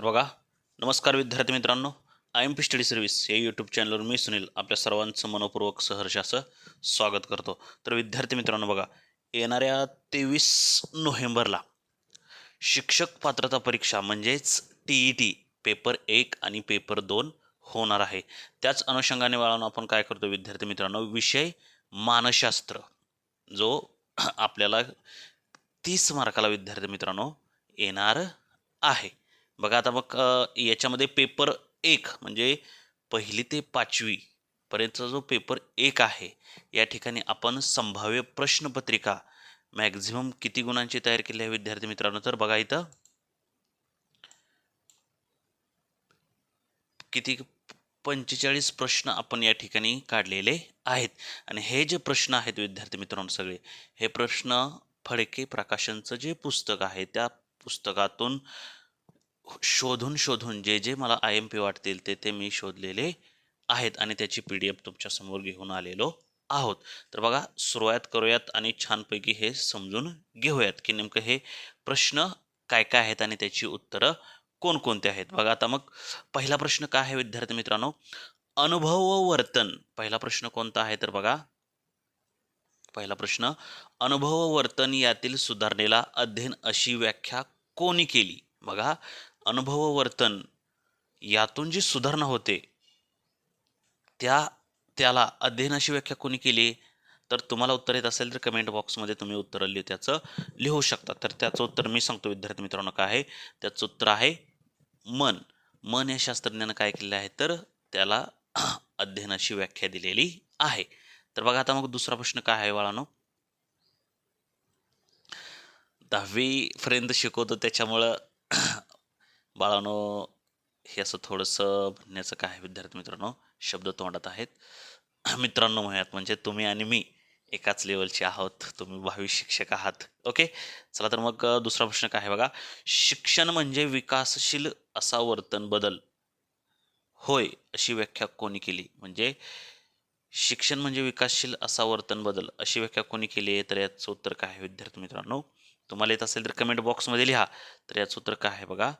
तर बघा नमस्कार विद्यार्थी मित्रांनो. I M P study service या यूट्यूब चॅनलवर मी सुनील आपल्या सर्वांचं मनपूर्वक सहर्षाचं स्वागत करतो. तर विद्यार्थी मित्रांनो बघा येणाऱ्या तेवीस नोव्हेंबरला शिक्षक पात्रता परीक्षा म्हणजेच टी ई टी पेपर एक आणि पेपर दोन होणार आहे. त्याच अनुषंगाने बाळांनो आपण काय करतो विद्यार्थी मित्रांनो विषय मानसशास्त्र जो आपल्याला तीस मार्काला विद्यार्थी मित्रांनो येणार आहे. बघा आता मग याच्यामध्ये पेपर एक म्हणजे पहिली ते पाचवी पर्यंतचा जो पेपर एक आहे या ठिकाणी आपण संभाव्य प्रश्नपत्रिका मॅक्झिमम किती गुणांची तयार केली आहे विद्यार्थी मित्रांनो? तर बघा इथं. किती पंचेचाळीस प्रश्न आपण या ठिकाणी काढलेले आहेत. आणि हे जे प्रश्न आहेत विद्यार्थी मित्रांनो सगळे हे प्रश्न फडके प्रकाशनचं जे पुस्तक आहे त्या पुस्तकातून शोधून शोधून जे जे मला आय एम पी वाटतील ते ते मी शोधलेले आहेत आणि त्याची पी डी एफ तुमच्यासमोर घेऊन आलेलो आहोत. तर बघा सुरुवात करूयात आणि छानपैकी हे समजून घेऊयात की नेमकं हे प्रश्न काय काय आहेत आणि त्याची उत्तरं कोणकोणते आहेत. बघा आता मग पहिला प्रश्न काय आहे विद्यार्थी मित्रांनो? अनुभव व वर्तन. पहिला प्रश्न कोणता आहे? तर बघा पहिला प्रश्न अनुभव व वर्तन यातील सुधारणेला अध्ययन अशी व्याख्या कोणी केली? बघा अनुभव वर्तन यातून जी सुधारणा होते त्या त्याला अध्ययनाची व्याख्या कोणी केली तर तुम्हाला उत्तर येत असेल तर कमेंट बॉक्समध्ये तुम्ही उत्तर लिहू त्याचं लिहू शकता. तर त्याचं उत्तर मी सांगतो विद्यार्थी मित्रांनो काय आहे? त्याचं उत्तर आहे मन. मन या शास्त्रज्ञानं काय केलेलं आहे? तर त्याला अध्ययनाची व्याख्या दिलेली आहे. तर बघा आता मग दुसरा प्रश्न काय आहे बाळानो? दहावी पर्यंत शिकवतो त्याच्यामुळं बाळानो हे असं थोडंसं म्हणण्याचं काय आहे विद्यार्थी मित्रांनो शब्द तोंडात आहेत. मित्रांनो म्हणूयात म्हणजे तुम्ही आणि मी एकाच लेवलचे आहोत तुम्ही भावी शिक्षक आहात. ओके चला तर मग दुसरा प्रश्न काय आहे बघा? शिक्षण म्हणजे विकासशील असा वर्तन बदल. होय अशी व्याख्या कोणी केली? म्हणजे शिक्षण म्हणजे विकासशील असा वर्तन बदल. अशी व्याख्या कोणी केली आहे? तर याचं उत्तर काय आहे विद्यार्थी मित्रांनो? तुम्हाला येत असेल तर कमेंट बॉक्समध्ये लिहा. तर याचं उत्तर काय आहे बघा?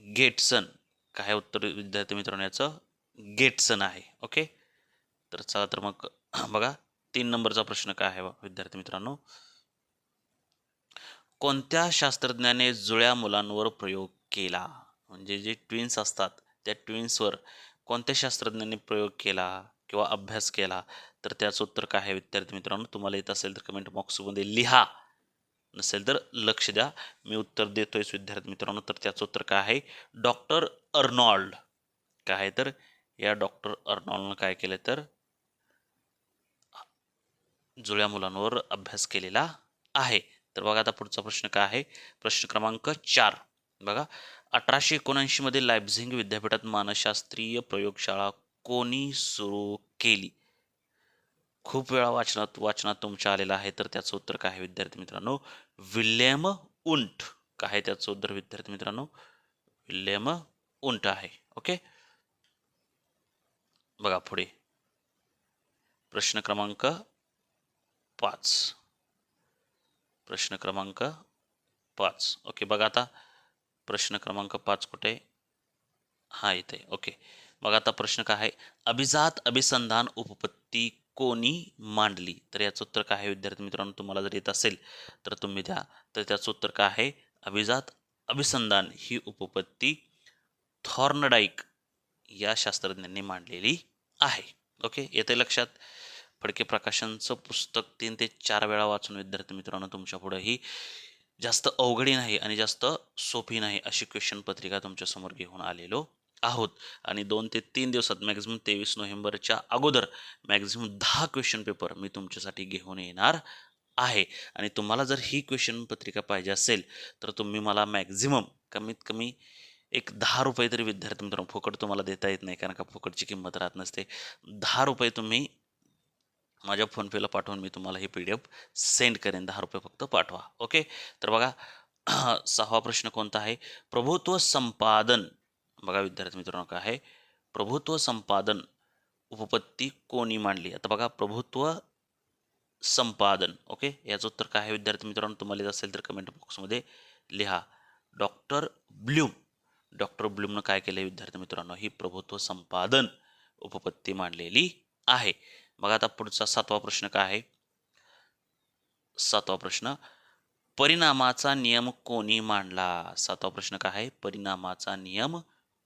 गेटसन. काय उत्तर विद्यार्थी मित्रांनो याचं? गेटसन आहे. ओके तर चला तर मग बघा तीन नंबरचा प्रश्न काय आहे विद्यार्थी मित्रांनो. कोणत्या शास्त्रज्ञाने जुळ्या मुलांवर प्रयोग केला? म्हणजे जे ट्विन्स असतात त्या ट्विन्सवर कोणत्या शास्त्रज्ञांनी प्रयोग केला किंवा अभ्यास केला? तर त्याचं उत्तर काय आहे विद्यार्थी मित्रांनो? तुम्हाला येत असेल तर कमेंट बॉक्समध्ये लिहा. नसेल तर लक्ष द्या. मी उत्तर देतोय विद्यार्थी मित्रांनो तर त्याचं उत्तर काय आहे? Doctor Arnold. काय आहे तर? या डॉक्टर अर्नॉल्डनं काय केलं तर? जुळ्या मुलांवर अभ्यास केलेला आहे. तर बघा आता पुढचा प्रश्न काय आहे? प्रश्न क्रमांक चार. बघा अठराशे एकोणऐंशीमध्ये लायब्झिंग विद्यापीठात मानसशास्त्रीय प्रयोगशाळा कोणी सुरू केली? खूप वेळा वाचनात वाचनात तुमच्या आलेला आहे तर त्याचं उत्तर काय आहे विद्यार्थी मित्रांनो? विल्यम उंट. काय आहे त्याचं उत्तर विद्यार्थी मित्रांनो? विल्यम उंट आहे. ओके? बघा पुढे. प्रश्न क्रमांक पाच. प्रश्न क्रमांक पाच. ओके बघा आता. प्रश्न क्रमांक पाच कुठे? हा इथे. ओके. बघा आता प्रश्न काय आहे? अभिजात अभिसंधान उपपत्ती कोणी मांडली? तर याचं उत्तर काय आहे विद्यार्थी मित्रांनो? तुम्हाला जर येत असेल तर तुम्ही द्या. तर त्याचं उत्तर काय आहे? अभिजात अभिसंधान ही उपपत्ती थॉर्नडाईक या शास्त्रज्ञांनी मांडलेली आहे. ओके? येते लक्षात? फडके प्रकाशनचं पुस्तक तीन ते चार वेळा वाचून विद्यार्थी मित्रांनो तुमच्यापुढे ही जास्त अवघडी नाही आणि जास्त सोपी नाही अशी क्वेश्चन पत्रिका तुमच्यासमोर घेऊन आलेलो आहोत. आणि दोन ते तीन दिवसात मॅक्झिमम तेवीस नोव्हेंबरच्या अगोदर मॅक्झिमम दहा क्वेश्चन पेपर मी तुमच्यासाठी घेऊन येणार आहे. आणि तुम्हाला जर ही क्वेश्चन पत्रिका पाहिजे असेल तर तुम्ही मला मॅक्झिमम कमीत कमी एक दहा रुपये तरी विद्यार्थी मित्रांनो फुकट तुम्हाला देता येत नाही कारण का फुकटची किंमत राहत नसते. दहा रुपये तुम्ही माझ्या फोनपेला पाठवून मी तुम्हाला ही पी डी एफ सेंड करेन. दहा रुपये फक्त पाठवा. ओके? तर बघा सहावा प्रश्न कोणता आहे? प्रभुत्व संपादन. बघा विद्यार्थी मित्रांनो काय आहे? प्रभुत्व संपादन उपपत्ती कोणी मांडली? आता बघा प्रभुत्व संपादन ओके? याचं उत्तर काय आहे विद्यार्थी मित्रांनो? तुम्हाला येत असेल तर कमेंट बॉक्समध्ये लिहा. Doctor Bloom. डॉक्टर ब्ल्यूमनं काय केलं विद्यार्थी मित्रांनो? ही प्रभुत्व संपादन उपपत्ती मांडलेली आहे. बघा आता पुढचा सातवा प्रश्न काय आहे? सातवा प्रश्न परिणामाचा नियम कोणी मांडला? सातवा प्रश्न काय आहे? परिणामाचा नियम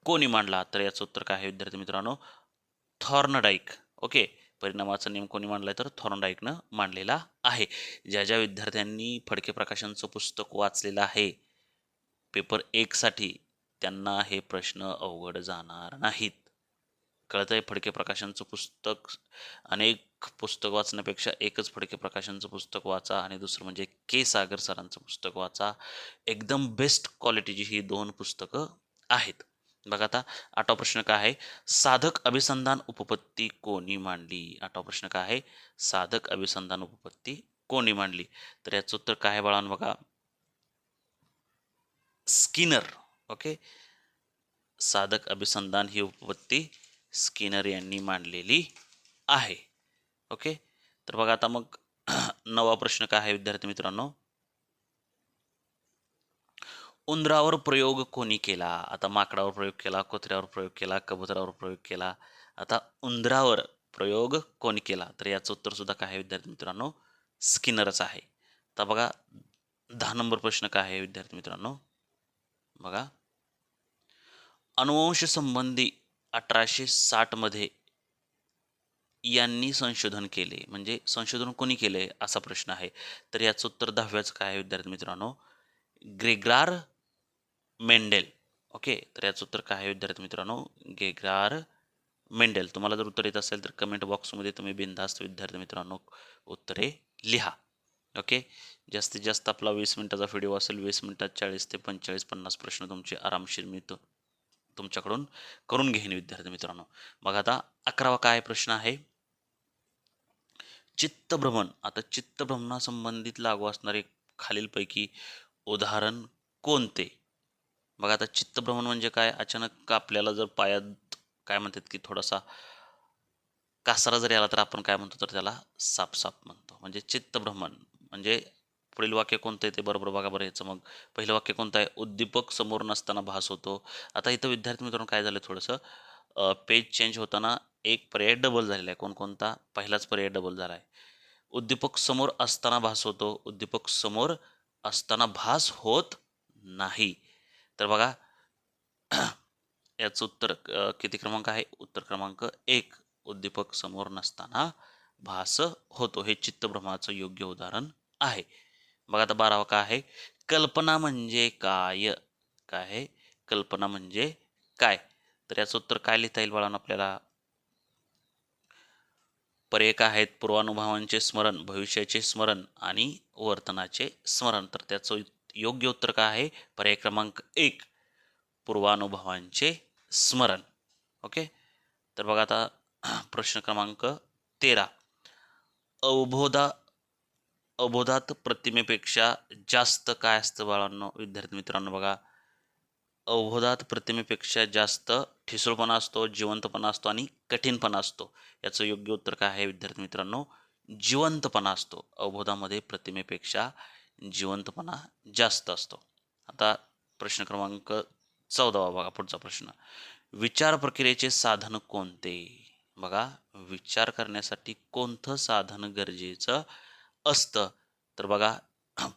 कोणी मांडला? तर याचं उत्तर काय आहे विद्यार्थी मित्रांनो? थॉर्नडाईक. ओके? परिणामाचा नियम कोणी मांडलाय तर थॉर्नडाईकनं मांडलेला आहे. ज्या ज्या विद्यार्थ्यांनी फडके प्रकाशनचं पुस्तक वाचलेलं आहे पेपर एकसाठी त्यांना हे प्रश्न अवघड जाणार नाहीत. कळत आहे फडके प्रकाशनचं पुस्तक अनेक पुस्तक वाचण्यापेक्षा एकच फडके प्रकाशनचं पुस्तक वाचा आणि दुसरं म्हणजे के. सागर सरांचं पुस्तक वाचा. एकदम बेस्ट क्वालिटीची ही दोन पुस्तकं आहेत. बघा आता आठवा प्रश्न काय आहे? साधक अभिसंधान उपपत्ती कोणी मांडली? आठवा प्रश्न काय आहे? साधक अभिसंधान उपपत्ती कोणी मांडली? तर याचं उत्तर काय आहे बाळांनो बघा? Skinner okay? साधक अभिसंधान ही उपपत्ती स्किनर यांनी मांडलेली आहे ओके? तर बघा आता मग नवा प्रश्न काय आहे विद्यार्थी मित्रांनो? उंदरावर प्रयोग कोणी केला? आता माकडावर प्रयोग केला कुत्र्यावर प्रयोग केला कबुतरावर प्रयोग केला. आता उंदरावर प्रयोग कोणी केला? तर याचं उत्तर सुद्धा काय आहे विद्यार्थी मित्रांनो? स्किनरच आहे. आता बघा दहा नंबर प्रश्न काय आहे विद्यार्थी मित्रांनो? बघा. अनुवंश संबंधी अठराशे साठमध्ये यांनी संशोधन केले. म्हणजे संशोधन कोणी केले असा प्रश्न आहे. तर याचं उत्तर दहाव्याचं काय आहे विद्यार्थी मित्रांनो? Gregor Mendel. ओके? तर याचं उत्तर काय आहे विद्यार्थी मित्रांनो? Gregor Mendel. तुम्हाला जर उत्तर येत असेल तर कमेंट बॉक्समध्ये तुम्ही बिनधास्त विद्यार्थी मित्रांनो उत्तरे लिहा. ओके? जास्तीत जास्त आपला वीस मिनिटाचा व्हिडिओ असेल वीस मिनिटात चाळीस ते पंचेचाळीस पन्नास प्रश्न तुमचे आरामशीर मी तो तुमच्याकडून करून घेईन विद्यार्थी मित्रांनो. मग आता अकरावा काय प्रश्न आहे? चित्तभ्रमण. आता चित्तभ्रमणासंबंधित लागू असणारे खालीलपैकी उदाहरण कोणते? बघा आता चित्तभ्रमण म्हणजे काय? अचानक आपल्याला जर पायात काय म्हणतात की थोडासा कासारा जरी आला तर आपण काय म्हणतो तर त्याला सापसाप म्हणतो. म्हणजे चित्तभ्रमण. म्हणजे पुढील वाक्य कोणतं आहे ते बरोबर बघा बरं याचं मग. पहिलं वाक्य कोणतं आहे? उद्दीपक समोर नसताना भास होतो. आता इथं विद्यार्थी मित्रांनो काय झालं थोडंसं? पेज चेंज होताना एक पर्याय डबल झालेला आहे. कोणकोणता? पहिलाच पर्याय डबल झाला आहे. उद्दीपक समोर असताना भास होतो. उद्दीपक समोर असताना भास होत नाही. तर बघा याचं उत्तर किती क्रमांक आहे? उत्तर क्रमांक एक. उद्दीपक समोर नसताना भास होतो. हे चित्तभ्रमाचं योग्य उदाहरण आहे. बघा आता बारावा काय आहे? कल्पना म्हणजे काय? काय आहे? कल्पना म्हणजे काय? तर याचं उत्तर काय लिहिता येईल बाळांनो आपल्याला? पर्याय काय आहेत? पूर्वानुभवांचे स्मरण भविष्याचे स्मरण आणि वर्तनाचे स्मरण. तर त्याचं योग्य उत्तर काय आहे? पर्याय क्रमांक एक पूर्वानुभवांचे स्मरण. ओके? तर बघा आता प्रश्न क्रमांक तेरा. अवबोधा अबोधात प्रतिमेपेक्षा जास्त काय असतं बाळांनो? विद्यार्थी मित्रांनो बघा. अवबोधात प्रतिमेपेक्षा जास्त ठिसूळपणा असतो जिवंतपणा असतो आणि कठीणपणा असतो. याचं योग्य उत्तर काय आहे विद्यार्थी मित्रांनो? जिवंतपणा असतो. अवबोधामध्ये प्रतिमेपेक्षा जिवंतपणा जास्त असतो. आता प्रश्न क्रमांक चौदावा बघा पुढचा प्रश्न. विचार प्रक्रियेचे साधन कोणते? बघा विचार करण्यासाठी कोणतं साधन गरजेचं असतं? तर बघा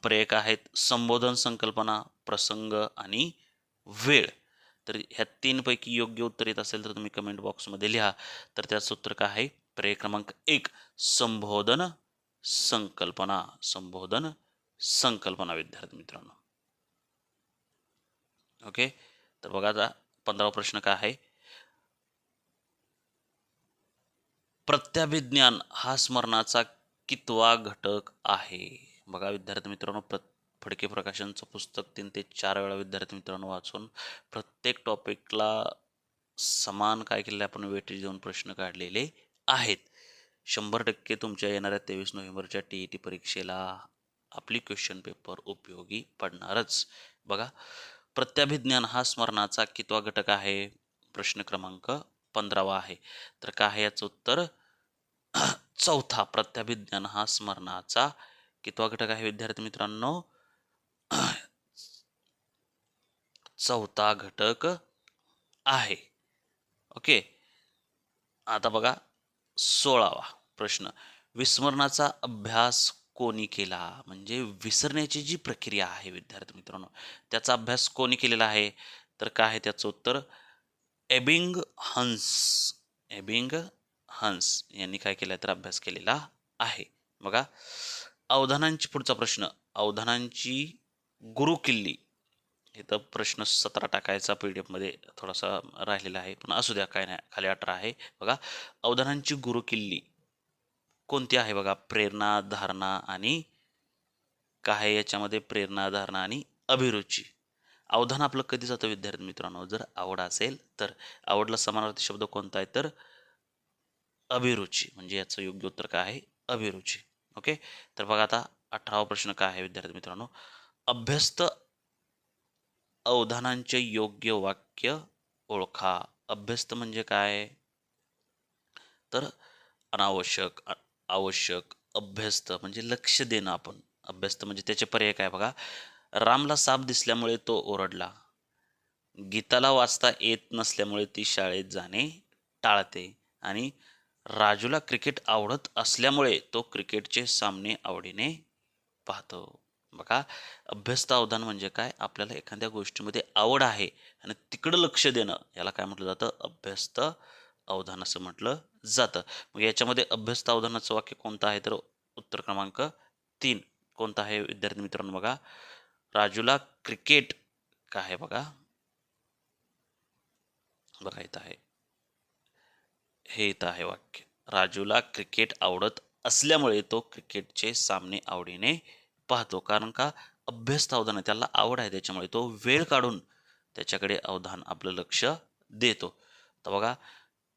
पर्याय आहेत संबोधन संकल्पना प्रसंग आणि वेळ. तर ह्या तीनपैकी योग्य उत्तर येत असेल तर तुम्ही कमेंट बॉक्समध्ये लिहा. तर त्याचं उत्तर काय आहे? पर्याय क्रमांक एक संबोधन संकल्पना. संबोधन संकल्पना विद्यार्थी मित्रांनो. ओके? तर बघा आता पंधरावा प्रश्न काय आहे? प्रत्याभिज्ञान हा स्मरणाचा कितवा घटक आहे? बघा विद्यार्थी मित्रांनो प्र फडके प्रकाशनचं पुस्तक तीन ते चार वेळा विद्यार्थी मित्रांनो वाचून प्रत्येक टॉपिकला समान काय केलेले आपण वेटेज देऊन प्रश्न काढलेले आहेत. शंभर टक्के तुमच्या येणाऱ्या तेवीस नोव्हेंबरच्या टी ई टी परीक्षेला आपली क्वेश्चन पेपर उपयोगी पडणारच. बघा प्रत्याभिज्ञान हा स्मरणाचा कितवा घटक आहे? प्रश्न क्रमांक पंधरावा आहे. तर काय आहे याचं उत्तर? चौथा प्रत्याभिज्ञान हा स्मरणाचा कितवा घटक आहे विद्यार्थी मित्रांनो? चौथा घटक आहे. ओके? आता बघा सोळावा प्रश्न. विस्मरणाचा अभ्यास कोणी केला? म्हणजे विसरण्याची जी प्रक्रिया आहे विद्यार्थी मित्रांनो त्याचा अभ्यास कोणी केलेला आहे? तर काय आहे त्याचं उत्तर? एबिंग हंस. एबिंग हंस यांनी काय केलं तर अभ्यास केलेला आहे. बघा अवधानांची पुढचा प्रश्न. अवधानांची गुरुकिल्ली इथं प्रश्न सतरा टाकायचा पी डी एफमध्ये थोडासा राहिलेला आहे पण असू द्या काय नाही खाली अठरा आहे. बघा अवधानांची गुरुकिल्ली कोणती आहे बघा? प्रेरणा धारणा आणि काय आहे याच्यामध्ये प्रेरणा धारणा आणि अभिरुची. अवधान आपलं कधी जातं विद्यार्थी मित्रांनो? जर आवड असेल तर. आवडला समानार्थी शब्द कोणता आहे? तर अभिरुची. म्हणजे याचं योग्य उत्तर काय आहे? अभिरुची. ओके? तर बघा आता अठरावा प्रश्न काय आहे विद्यार्थी मित्रांनो? अभ्यस्त अवधानांचे योग्य वाक्य ओळखा. अभ्यस्त म्हणजे काय? तर अनावश्यक आवश्यक अभ्यस्त म्हणजे लक्ष देणं आपण. अभ्यस्त म्हणजे त्याचे पर्याय काय बघा? रामला साप दिसल्यामुळे तो ओरडला. गीताला वाचता येत नसल्यामुळे ती शाळेत जाणे टाळते आणि राजूला क्रिकेट आवडत असल्यामुळे तो क्रिकेटचे सामने आवडीने पाहतो. बघा अभ्यस्त अवधान म्हणजे काय? आपल्याला एखाद्या गोष्टीमध्ये आवड आहे आणि तिकडं लक्ष देणं. याला काय म्हटलं जातं? अभ्यस्त अवधान असं म्हटलं जातं. मग याच्यामध्ये अभ्यस्त अवधानाचं वाक्य कोणतं आहे? तर उत्तर क्रमांक तीन कोणतं आहे विद्यार्थी मित्रांनो बघा? राजूला क्रिकेट काय आहे बघा? बघा इथं आहे. हे इथं आहे वाक्य. राजूला क्रिकेट आवडत असल्यामुळे तो क्रिकेटचे सामने आवडीने पाहतो. कारण का? अभ्यस्त अवधान आहे. त्याला आवड आहे त्याच्यामुळे तो वेळ काढून त्याच्याकडे अवधान आपलं लक्ष देतो. तर बघा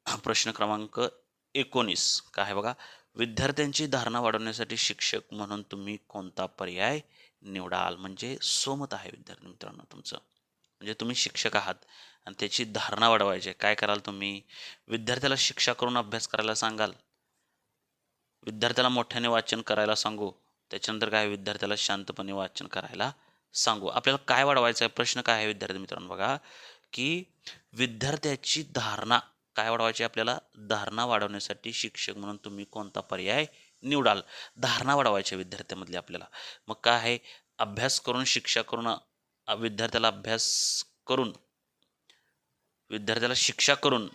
प्रश्न क्रमांक एकोणीस. काय आहे बघा? विद्यार्थ्यांची धारणा वाढवण्यासाठी शिक्षक म्हणून तुम्ही कोणता पर्याय निवडाल? म्हणजे सोमत आहे विद्यार्थी मित्रांनो तुमचं. म्हणजे तुम्ही शिक्षक आहात आणि त्याची धारणा वाढवायची. आहे. काय कराल तुम्ही? विद्यार्थ्याला शिक्षा करून अभ्यास करायला सांगाल. विद्यार्थ्याला मोठ्याने वाचन करायला सांगू. त्याच्यानंतर काय? विद्यार्थ्याला शांतपणे वाचन करायला सांगू. आपल्याला काय वाढवायचं आहे? प्रश्न काय आहे विद्यार्थी मित्रांनो बघा की विद्यार्थ्याची धारणा काय वाढवायची आपल्याला? धारणा वाढवण्यासाठी शिक्षक म्हणून तुम्ही कोणता पर्याय निवडाल? धारणा वाढवायच्या विद्यार्थ्यामधले विद्यार्थ्यामधली आपल्याला. मग काय आहे? अभ्यास करून शिक्षा करून विद्यार्थ्याला अभ्यास करून विद्यार्थ्याला शिक्षा करून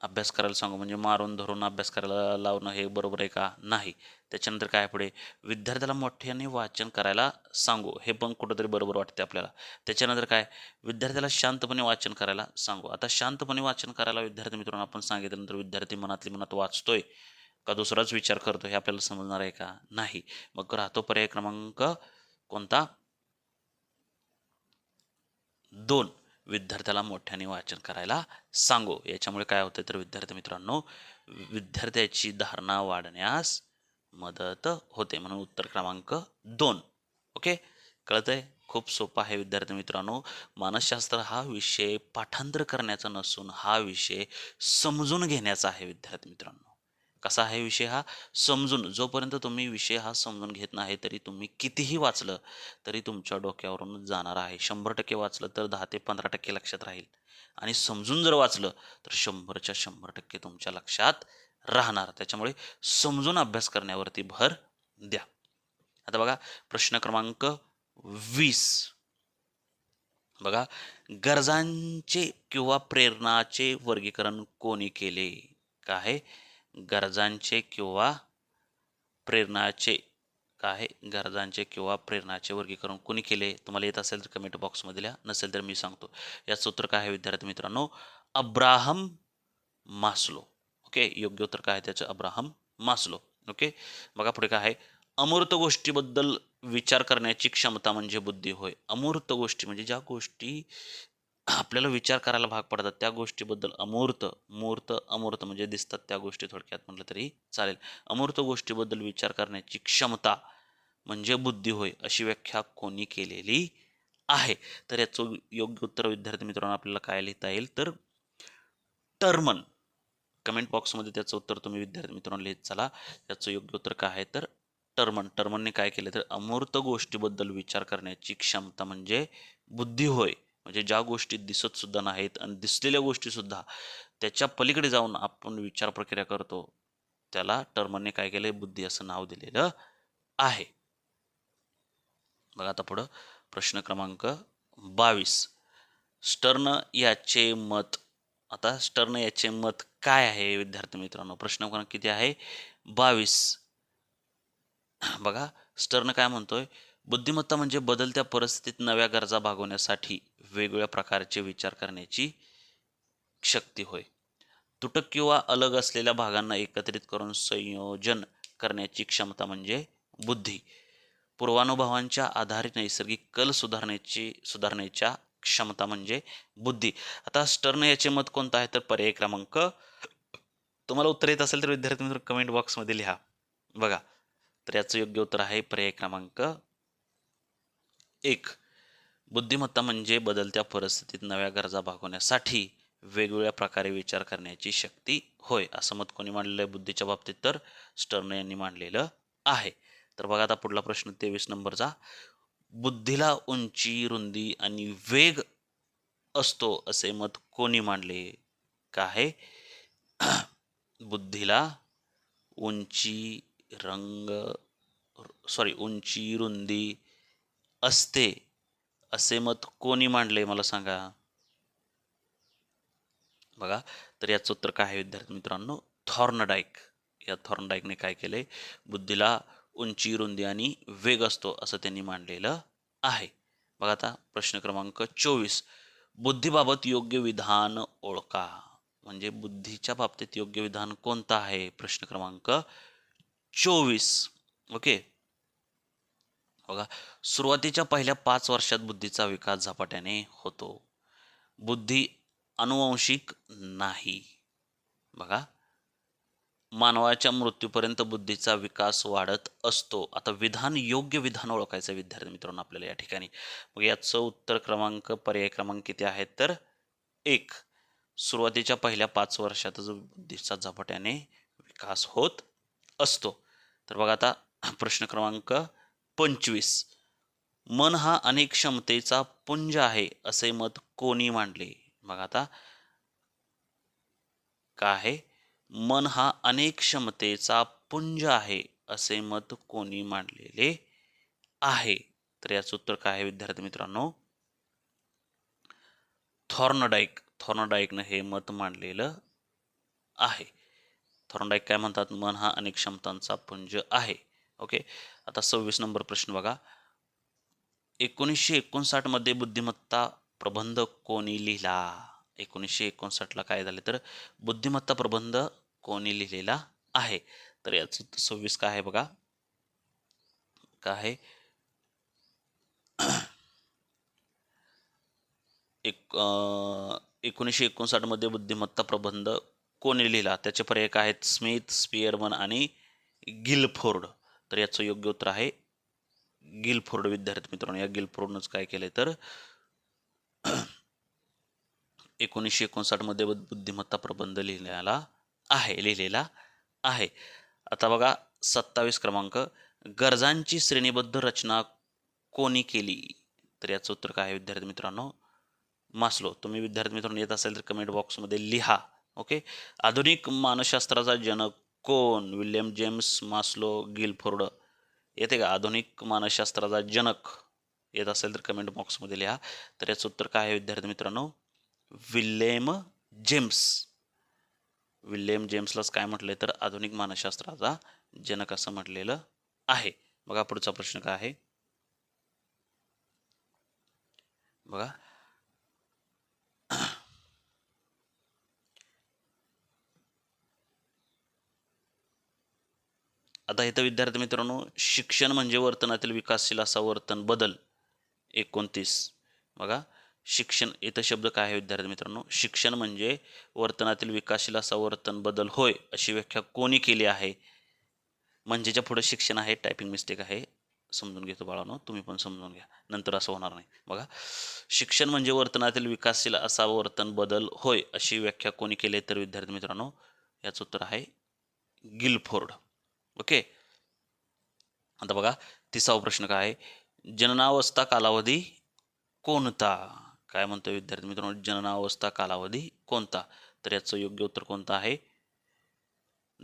अभ्यास करायला सांगू म्हणजे मारून धरून अभ्यास करायला लावणं हे बरोबर आहे का? नाही. त्याच्यानंतर काय पुढे? विद्यार्थ्याला मोठ्याने वाचन करायला सांगू हे पण कुठंतरी बरोबर वाटते आपल्याला. त्याच्यानंतर काय? विद्यार्थ्याला शांतपणे वाचन करायला सांगू. आता शांतपणे वाचन करायला विद्यार्थी मित्रांनो आपण सांगितल्यानंतर विद्यार्थी मनातली मनात वाचतोय का? दुसराच विचार करतो हे आपल्याला समजणार आहे का? नाही. मग राहतो पर्याय क्रमांक कोणता? दोन. विद्यार्थ्याला मोठ्याने वाचन करायला सांगू. याच्यामुळे काय होतं तर विद्यार्थी मित्रांनो विद्यार्थ्याची धारणा वाढण्यास मदत होते. म्हणून उत्तर क्रमांक दोन. ओके? कळतंय? खूप सोपा आहे विद्यार्थी मित्रांनो. मानसशास्त्र हा विषय पाठांतर करण्याचा नसून हा विषय समजून घेण्याचा आहे विद्यार्थी मित्रांनो. कसा आहे विषय हा? समजून. जोपर्यंत तुम्ही विषय हा समजून घेत नाही तरी तुम्ही कितीही वाचलं तरी तुमच्या डोक्यावरून जाणार आहे. शंभर टक्के वाचलं तर दहा ते पंधरा टक्के लक्षात राहील. आणि समजून जर वाचलं तर शंभरच्या शंभर टक्के तुमच्या लक्षात राहणार. त्याच्यामुळे समजून अभ्यास करण्यावरती भर द्या. आता बघा प्रश्न क्रमांक वीस. बघा गरजांचे किंवा प्रेरणाचे वर्गीकरण कोणी केले? काय गरजांचे किंवा प्रेरणाचे काय? गरजांचे किंवा प्रेरणाचे वर्गीकरण कोणी केले? तुम्हाला येत असेल तर कमेंट बॉक्समध्ये लिहा. नसेल तर मी सांगतो. याचं सूत्र काय आहे विद्यार्थी मित्रांनो? Abraham Maslow. ओके? योग्य उत्तर काय आहे त्याचं? Abraham Maslow. ओके? बघा पुढे काय आहे. अमूर्त गोष्टीबद्दल विचार करण्याची क्षमता म्हणजे बुद्धी. होय. अमूर्त गोष्टी म्हणजे ज्या गोष्टी आपल्याला विचार करायला भाग पडतात. त्या गोष्टीबद्दल अमूर्त मूर्त अमूर्त म्हणजे दिसतात त्या गोष्टी थोडक्यात म्हटलं तरी चालेल. अमूर्त गोष्टीबद्दल विचार करण्याची क्षमता म्हणजे बुद्धी होय अशी व्याख्या कोणी केलेली आहे. तर याचं योग्य उत्तर विद्यार्थी मित्रांनो आपल्याला काय लिहिता येईल? तर टर्मन. कमेंट बॉक्समध्ये त्याचं उत्तर तुम्ही विद्यार्थी मित्रांनो लिहित चला. याचं योग्य उत्तर काय आहे? तर टर्मन. टर्मनने काय केलं? तर अमूर्त गोष्टीबद्दल विचार करण्याची क्षमता म्हणजे बुद्धी होय. म्हणजे ज्या गोष्टी दिसत सुद्धा नाहीत आणि दिसलेल्या गोष्टी सुद्धा त्याच्या पलीकडे जाऊन आपण विचार प्रक्रिया करतो त्याला टर्मने काय केलंय? बुद्धी असं नाव दिलेलं आहे. बघा आता पुढं. प्रश्न क्रमांक बावीस. स्टर्न याचे मत आता स्टर्न याचे मत काय आहे विद्यार्थी मित्रांनो? प्रश्न क्रमांक किती आहे? बावीस. बघा स्टर्न काय म्हणतोय? बुद्धिमत्ता म्हणजे बदलत्या परिस्थितीत नव्या गरजा भागवण्यासाठी वेगवेगळ्या प्रकारचे विचार करण्याची शक्ती होय. तुटक किंवा अलग असलेल्या भागांना एकत्रित करून संयोजन करण्याची क्षमता म्हणजे बुद्धी. पूर्वानुभवांच्या आधारे नैसर्गिक कल सुधारण्याची सुधारण्याच्या क्षमता म्हणजे बुद्धी. आता स्टर्न याचे मत कोणतं आहे? तर पर्याय क्रमांक तुम्हाला उत्तर येत असेल तर विद्यार्थी मित्र कमेंट बॉक्समध्ये लिहा. बघा. तर याचं योग्य उत्तर आहे पर्याय क्रमांक एक बुद्धिमत्ता म्हणजे बदलत्या परिस्थितीत नव्या गरजा भागवण्यासाठी वेगवेगळ्या प्रकारे विचार करण्याची शक्ती होय असं मत कोणी मांडलेलं आहे बुद्धीच्या बाबतीत तर स्टर्न यांनी मांडलेलं आहे. तर बघा आता पुढला प्रश्न तेवीस नंबरचा. बुद्धीला उंची रुंदी आणि वेग असतो असे मत कोणी मांडले का आहे? बुद्धीला उंची रंग सॉरी उंची रुंदी असते असे मत कोणी मांडले मला सांगा? बघा तर याचं उत्तर काय आहे विद्यार्थी मित्रांनो? थॉर्नडाईक. या थॉर्नडाईकने काय केलंय? बुद्धीला उंची रुंदी आणि वेग असतो असं त्यांनी मांडलेलं आहे. बघा आता प्रश्न क्रमांक चोवीस. बुद्धीबाबत योग्य विधान ओळखा. म्हणजे बुद्धीच्या बाबतीत योग्य विधान कोणतं आहे? प्रश्न क्रमांक चोवीस. ओके? बघा सुरुवातीच्या पहिल्या पाच वर्षात बुद्धीचा विकास झपाट्याने होतो. बुद्धी अनुवंशिक नाही. बघा मानवाच्या मृत्यूपर्यंत बुद्धीचा विकास वाढत असतो. आता विधान योग्य विधान ओळखायचं विद्यार्थी मित्रांनो आपल्याला या ठिकाणी. मग याचं उत्तर क्रमांक पर्याय क्रमांक किती आहेत तर एक. सुरुवातीच्या पहिल्या पाच वर्षातच बुद्धीचा झपाट्याने विकास होत असतो. तर बघा आता प्रश्न क्रमांक पंचवीस. मन हा अनेक क्षमतेचा पुंज आहे असे मत कोणी मांडले? बघा आता. काय आहे? मन हा अनेक क्षमतेचा पुंज आहे असे मत कोणी मांडलेले आहे? तर याचं उत्तर काय आहे विद्यार्थी मित्रांनो? थॉर्नडाईक. थॉर्नडाईकनं हे मत मांडलेलं आहे. थॉर्नडाईक काय म्हणतात? मन हा अनेक क्षमतांचा पुंज आहे. ओके? आता सव्वीस नंबर प्रश्न बघा. एकोणीसशे एकोणसाठमध्ये बुद्धिमत्ता प्रबंध कोणी लिहिला? एकोणीसशे एकोणसाठला काय झाले? तर बुद्धिमत्ता प्रबंध कोणी लिहिलेला आहे? तर याचं सव्वीस काय आहे बघा? काय आहे? एक एकोणीसशे एकोणसाठमध्ये बुद्धिमत्ता प्रबंध कोणी लिहिला? त्याचे पर्याय काय आहेत? स्मिथ स्पियरमन आणि गिलफोर्ड. तर याचं योग्य उत्तर आहे गिलफोर्ड. विद्यार्थी मित्रांनो या गिलफोर्डनंच काय केलंय तर एकोणीसशे एकोणसाठमध्ये बुद्धिमत्ता प्रबंध लिहिलेला आहे लिहिलेला आहे. आता बघा सत्तावीस क्रमांक. गरजांची श्रेणीबद्ध रचना कोणी केली? तर याचं उत्तर काय आहे विद्यार्थी मित्रांनो? मासलो. तुम्ही विद्यार्थी मित्रांनो येत असेल तर कमेंट बॉक्समध्ये लिहा ओके? आधुनिक मानसशास्त्राचा जनक कोण विल्यम जेम्स मास्लो गिलफोर्ड येते का? आधुनिक मानसशास्त्राचा जनक येत असेल तर कमेंट बॉक्समध्ये लिहा. तर याचं उत्तर काय आहे विद्यार्थी मित्रांनो? William James. विल्यम जेम्सलाच काय म्हटलंय तर आधुनिक मानसशास्त्राचा जनक असं म्हटलेलं आहे. बघा पुढचा प्रश्न काय आहे? बघा. आता इथं विद्यार्थी मित्रांनो शिक्षण म्हणजे वर्तनातील विकासशील असा वर्तन बदल. एकोणतीस. बघा शिक्षण इथं शब्द काय आहे विद्यार्थी मित्रांनो? शिक्षण म्हणजे वर्तनातील विकासशील असा वर्तन बदल होय अशी व्याख्या कोणी केली आहे? म्हणजेच्या पुढं शिक्षण आहे टायपिंग मिस्टेक आहे. समजून घेतो बाळानो तुम्ही पण समजून घ्या. नंतर असं होणार नाही. बघा शिक्षण म्हणजे वर्तनातील विकासशील असा वर्तन बदल होय अशी व्याख्या कोणी केली तर विद्यार्थी मित्रांनो याचं उत्तर आहे गिलफोर्ड. ओके? आता बघा तिसावा प्रश्न काय? आहे जननावस्था कालावधी कोणता? काय म्हणतो विद्यार्थी मित्रांनो? जननावस्था कालावधी कोणता? तर याचं योग्य उत्तर कोणतं आहे?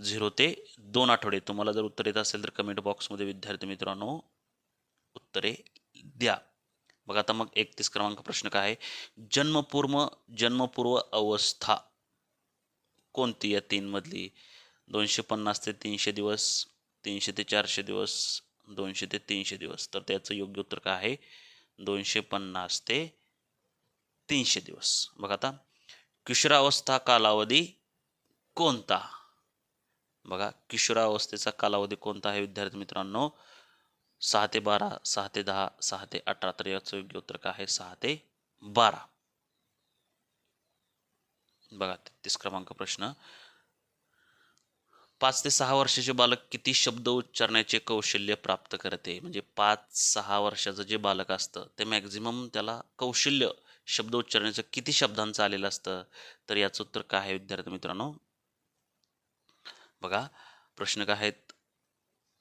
झिरो ते दोन आठवडे. तुम्हाला जर उत्तर येत असेल तर कमेंट बॉक्समध्ये विद्यार्थी मित्रांनो उत्तरे द्या. बघा आता मग एकतीस क्रमांक प्रश्न काय आहे? जन्मपूर्व जन्मपूर्व अवस्था कोणती या तीनमधली दोनशे पन्नास ते तीनशे दिवस तीनशे ते चारशे दिवस दोनशे ते तीनशे दिवस. तर त्याचं योग्य उत्तर काय आहे? दोनशे पन्नास ते तीनशे दिवस. बघा आता किशोरावस्था कालावधी कोणता? बघा किशोरावस्थेचा कालावधी कोणता आहे विद्यार्थी मित्रांनो? सहा ते बारा सहा ते दहा सहा ते अठरा. तर याचं योग्य उत्तर काय आहे? सहा ते बारा. बघा तेहतीस क्रमांक प्रश्न. पाच ते सहा वर्षाचे बालक किती शब्द उच्चारण्याचे कौशल्य प्राप्त करते? म्हणजे पाच सहा वर्षाचं जे बालक असतं ते मॅक्झिमम त्याला कौशल्य शब्द उच्चारण्याचं किती शब्दांचं आलेलं असतं? तर याचं उत्तर काय आहे विद्यार्थी मित्रांनो? बघा प्रश्न काय आहेत?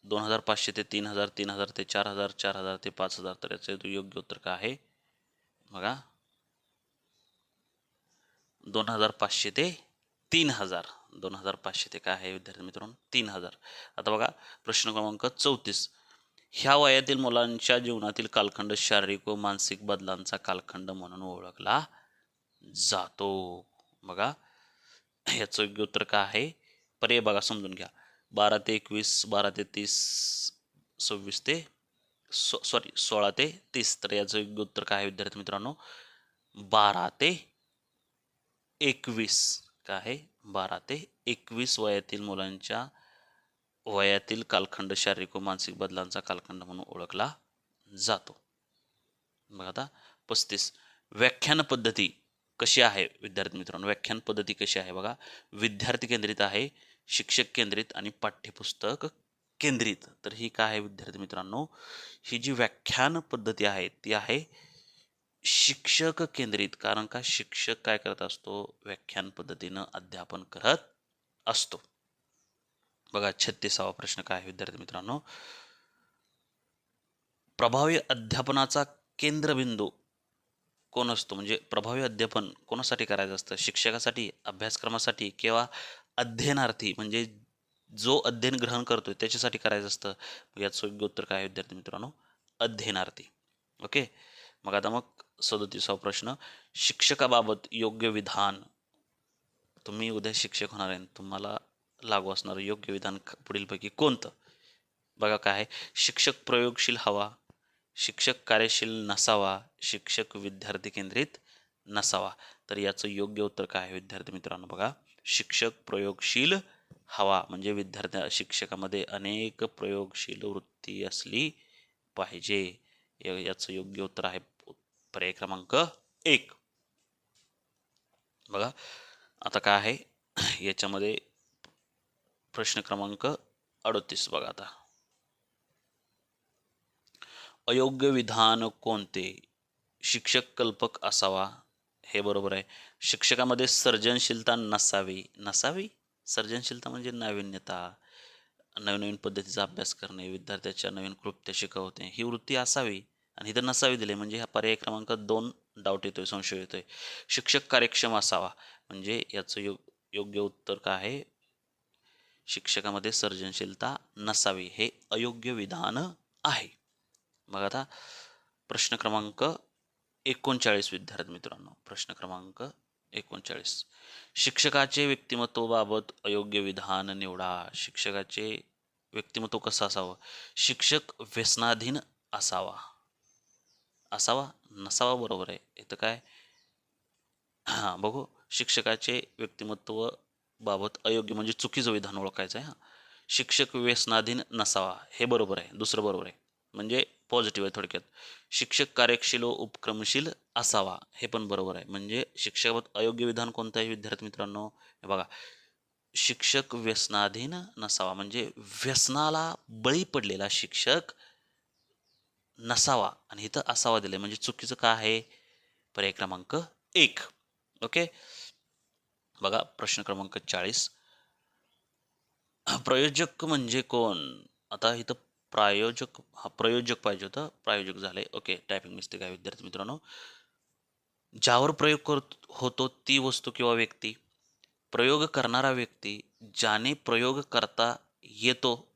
दोन हजार पाचशे ते तीन हजार तीन हजार ते चार हजार चार हजार ते पाच हजार तर याचं योग्य उत्तर काय आहे? बघा दोन हजार पाचशे ते तीन हजार. दोन हजार पाचशे ते काय आहे विद्यार्थी मित्रांनो? तीन हजार. आता बघा प्रश्न क्रमांक चौतीस. ह्या वयातील मुलांच्या जीवनातील कालखंड शारीरिक व मानसिक बदलांचा कालखंड म्हणून ओळखला जातो. बघा याचं योग्य उत्तर काय आहे? पर्याय बघा समजून घ्या. बारा ते एकवीस बारा ते तीस सव्वीस ते सो सॉरी सोळा ते तीस. तर याचं योग्य उत्तर काय आहे विद्यार्थी मित्रांनो? बारा ते एकवीस. काय आहे? बारा ते एकवीस वयातील मुलांच्या वयातील कालखंड शारीरिक व मानसिक बदलांचा कालखंड म्हणून ओळखला जातो. बघा आता पस्तीस. व्याख्यान पद्धती कशी आहे? विद्यार्थी मित्रांनो व्याख्यान पद्धती कशी आहे? बघा विद्यार्थी केंद्रित आहे शिक्षक केंद्रित आणि पाठ्यपुस्तक केंद्रित. तर ही काय आहे विद्यार्थी मित्रांनो? ही जी व्याख्यान पद्धती आहे ती आहे शिक्षक केंद्रित कारण का शिक्षक काय करत असतो? व्याख्यान पद्धतीनं अध्यापन करत असतो. बघा छत्तीसावा प्रश्न काय विद्यार्थी मित्रांनो? प्रभावी अध्यापनाचा केंद्रबिंदू कोण असतो? म्हणजे प्रभावी अध्यापन कोणासाठी करायचं असतं? शिक्षकासाठी अभ्यासक्रमासाठी किंवा अध्ययनार्थी? म्हणजे जो अध्ययन ग्रहण करतोय त्याच्यासाठी करायचं असतं? याचं योग्य उत्तर काय विद्यार्थी मित्रांनो? अध्ययनार्थी. ओके? मग आता मग सदतीसावा प्रश्न शिक्षकाबाबत योग्य विधान. तुम्ही उद्या शिक्षक होणार आहे तुम्हाला लागू असणारं योग्य विधान पुढीलपैकी कोणतं? बघा काय आहे. शिक्षक प्रयोगशील हवा शिक्षक कार्यशील नसावा शिक्षक विद्यार्थी केंद्रित नसावा. तर याचं योग्य उत्तर काय आहे विद्यार्थी मित्रांनो? बघा शिक्षक प्रयोगशील हवा म्हणजे विद्यार्थ्या शिक्षकामध्ये अनेक प्रयोगशील वृत्ती असली पाहिजे. याचं योग्य उत्तर आहे पर्याय क्रमांक एक. बघा आता काय आहे? याच्यामध्ये प्रश्न क्रमांक अडतीस बघा आता. अयोग्य विधान कोणते? शिक्षक कल्पक असावा. हे बरोबर आहे. शिक्षकामध्ये सर्जनशीलता नसावी. नसावी? सर्जनशीलता म्हणजे नाविन्यता. नवीन नवीन पद्धतीचा अभ्यास करणे विद्यार्थ्याच्या नवीन कृत्य शिकवते ही वृत्ती असावी. आणि इथं नसावी दिले. म्हणजे हा पर्याय क्रमांक दोन डाऊट येतोय संशय येतोय. शिक्षक कार्यक्षम असावा. म्हणजे याचं योग योग्य उत्तर काय आहे? शिक्षकामध्ये सर्जनशीलता नसावी. हे अयोग्य विधान आहे. मग आता प्रश्न क्रमांक एकोणचाळीस विद्यार्थी मित्रांनो. प्रश्न क्रमांक एकोणचाळीस. शिक्षकाचे व्यक्तिमत्वाबाबत अयोग्य विधान निवडा. शिक्षकाचे व्यक्तिमत्व कसं असावं? शिक्षक व्यसनाधीन असावा. असावा नसावा बरोबर आहे. इथं काय? हां बघू. शिक्षकाचे व्यक्तिमत्व बाबत अयोग्य म्हणजे चुकीचं विधान ओळखायचं आहे हां. शिक्षक व्यसनाधीन नसावा हे बरोबर आहे. दुसरं बरोबर आहे. म्हणजे पॉझिटिव्ह आहे थोडक्यात. शिक्षक कार्यशील व उपक्रमशील असावा हे पण बरोबर आहे. म्हणजे शिक्षकाबाबत अयोग्य विधान कोणतं आहे विद्यार्थी मित्रांनो? हे बघा. शिक्षक व्यसनाधीन नसावा म्हणजे व्यसनाला बळी पडलेला शिक्षक नसावा. आणि इथं असावा दिलं म्हणजे चुकीचं काय आहे? पर्याय क्रमांक एक. ओके? बघा प्रश्न क्रमांक चाळीस. प्रयोजक म्हणजे कोण? आता इथं प्रायोजक हा प्रयोजक पाहिजे होतं. प्रायोजक झाले ओके टायपिंग मिस्टेक आहे विद्यार्थी मित्रांनो. ज्यावर प्रयोग करत होतो ती वस्तू किंवा व्यक्ती. प्रयोग करणारा व्यक्ती ज्याने प्रयोग करता येतो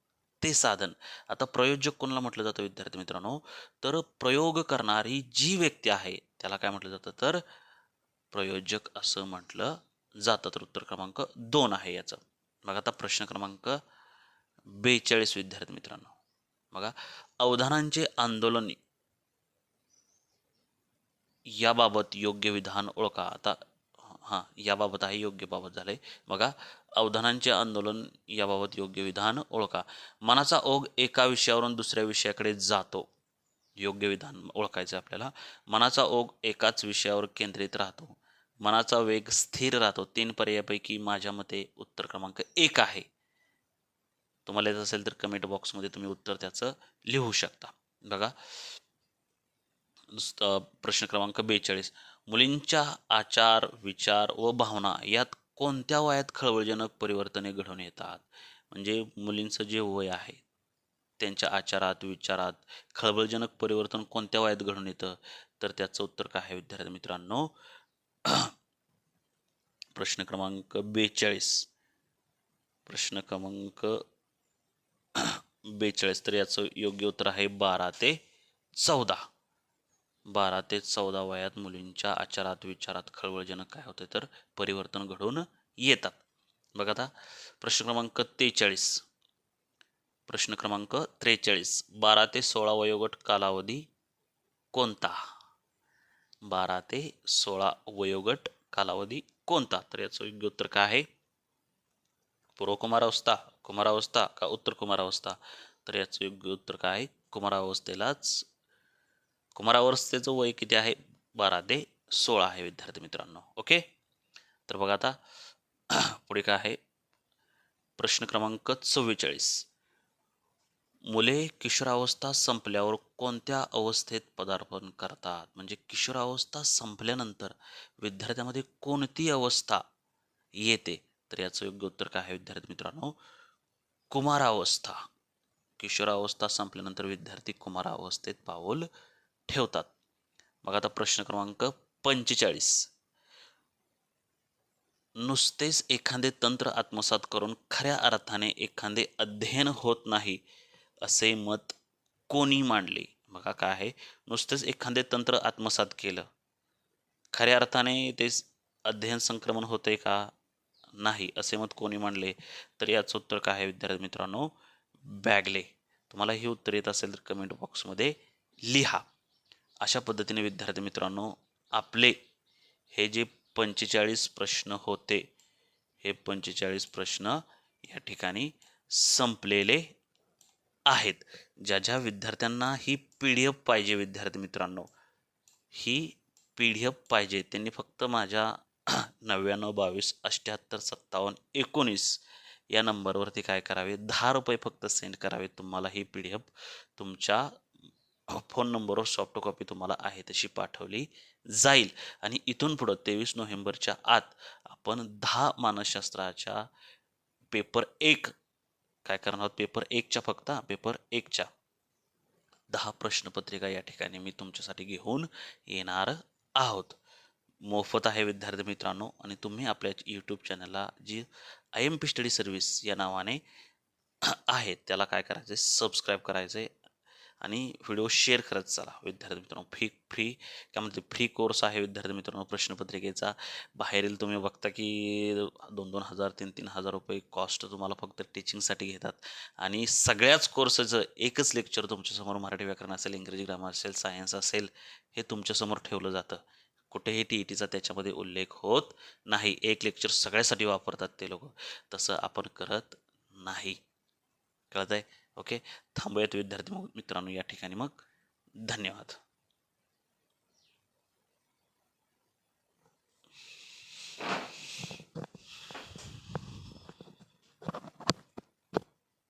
ते साधन. आता प्रयोजक कोणाला म्हटलं जातं विद्यार्थी मित्रांनो? तर प्रयोग करणारी जी व्यक्ती आहे त्याला काय म्हटलं जातं? तर प्रयोजक असं म्हटलं जातं. तर उत्तर क्रमांक दोन आहे याचं. मग आता प्रश्न क्रमांक बेचाळीस विद्यार्थी मित्रांनो. बघा अवधानांचे आंदोलन याबाबत योग्य विधान ओळखा. आता हां याबाबत आहे योग्य बाबत झाले बघा अवधानांचे आंदोलन याबाबत योग्य विधान ओळखा. मनाचा ओघ एका विषयावरून दुसऱ्या विषयाकडे जातो. योग्य विधान ओळखायचं आपल्याला. मनाचा ओघ एकाच विषयावर केंद्रित राहतो. मनाचा वेग स्थिर राहतो. तीन पर्यायापैकी माझ्या मते उत्तर क्रमांक एक आहे. तुम्हाला येत असेल तर कमेंट बॉक्समध्ये तुम्ही उत्तर त्याचं लिहू शकता. बघा प्रश्न क्रमांक बेचाळीस. मुलींच्या आचार विचार व भावना यात कोणत्या वयात खळबळजनक परिवर्तने घडून येतात? म्हणजे मुलींचं जे वय आहे त्यांच्या आचारात विचारात खळबळजनक परिवर्तन कोणत्या वयात घडून येतं? तर त्याचं उत्तर काय आहे विद्यार्थी मित्रांनो? प्रश्न क्रमांक बेचाळीस. प्रश्न क्रमांक बेचाळीस. तर याचं योग्य उत्तर आहे बारा ते चौदा. बारा ते चौदा वयात मुलींच्या आचारात विचारात खळबळजनक काय होते तर परिवर्तन घडून येतात. बघा आता प्रश्न क्रमांक त्रेचाळीस. प्रश्न क्रमांक त्रेचाळीस. बारा ते सोळा वयोगट कालावधी कोणता? बारा ते सोळा वयोगट कालावधी कोणता? तर याचं योग्य उत्तर काय आहे? पूर्व कुमारावस्था कुमारावस्था का उत्तर कुमारावस्था तर याचं योग्य उत्तर काय आहे? कुमारावस्थेलाच कुमारावस्थेचं वय किती आहे? बारा ते सोळा आहे विद्यार्थी मित्रांनो. ओके? तर बघा आता पुढे काय आहे? प्रश्न क्रमांक चव्वेचाळीस. मुले किशोरावस्था संपल्यावर कोणत्या अवस्थेत पदार्पण करतात? म्हणजे किशोरावस्था संपल्यानंतर विद्यार्थ्यामध्ये कोणती अवस्था येते? तर याचं योग्य उत्तर काय आहे विद्यार्थी मित्रांनो? कुमारावस्था. किशोरावस्था संपल्यानंतर विद्यार्थी कुमारावस्थेत पाऊल ठेवतात. मग आता प्रश्न क्रमांक पंचेचाळीस. नुसतेच एखादे तंत्र आत्मसात करून खऱ्या अर्थाने एखादे अध्ययन होत नाही असे मत कोणी मांडले? बघा काय आहे. नुसतेच एखादे तंत्र आत्मसात केलं. खऱ्या अर्थाने ते अध्ययन संक्रमण होते का? नाही असे मत कोणी मांडले? तर याचं उत्तर काय आहे विद्यार्थी मित्रांनो? बॅगले. तुम्हाला ही उत्तर येत असेल तर कमेंट बॉक्समध्ये लिहा. अशा पद्धतीने विद्यार्थी मित्रांनो आपले हे जे पंचेचाळीस प्रश्न होते हे पंचेचाळीस प्रश्न या ठिकाणी संपलेले आहेत. ज्या ज्या विद्यार्थ्यांना ही पी डी एफ पाहिजे विद्यार्थी मित्रांनो ही पी डी एफ पाहिजे. त्यांनी फक्त माझ्या नव्याण्णव बावीस अठ्ठ्याहत्तर सत्तावन्न एकोणीस या नंबरवरती काय करावे? दहा रुपये फक्त सेंड करावे. तुम्हाला ही पी डी एफ तुमच्या फोन नंबरवर सॉफ्ट कॉपी तुम्हाला आहे तशी पाठवली जाईल. आणि इथून पुढं तेवीस नोव्हेंबरच्या आत आपण दहा मानसशास्त्राच्या पेपर एक काय करणार आहोत? पेपर एकच्या फक्त पेपर एकच्या. दहा प्रश्नपत्रिका या ठिकाणी मी तुमच्यासाठी घेऊन येणार आहोत. मोफत आहे विद्यार्थी मित्रांनो आणि तुम्ही आपल्या यूट्यूब चॅनलला जी I M P study service या नावाने आहे त्याला काय करायचं आहे सबस्क्राईब करायचं आहे आणि व्हिडिओ शेअर करत चला. विद्यार्थी मित्रांनो फ्री फ्री काय म्हणते फ्री कोर्स आहे विद्यार्थी मित्रांनो प्रश्नपत्रिकेचा. बाहेरील तुम्ही बघता की दोन दोन हजार तीन तीन हजार रुपये कॉस्ट तुम्हाला फक्त टीचिंगसाठी घेतात. आणि सगळ्याच कोर्सचं एकच लेक्चर तुमच्यासमोर मराठी व्याकरण असेल इंग्रजी ग्रामर असेल सायन्स असेल हे तुमच्यासमोर ठेवलं जातं. कुठेही टी ई टीचा त्याच्यामध्ये उल्लेख होत नाही. एक लेक्चर सगळ्यासाठी वापरतात ते लोक. तसं आपण करत नाही. कळत आहे ओके? थांबूयात विद्यार्थी मित्रांनो या ठिकाणी मग. धन्यवाद.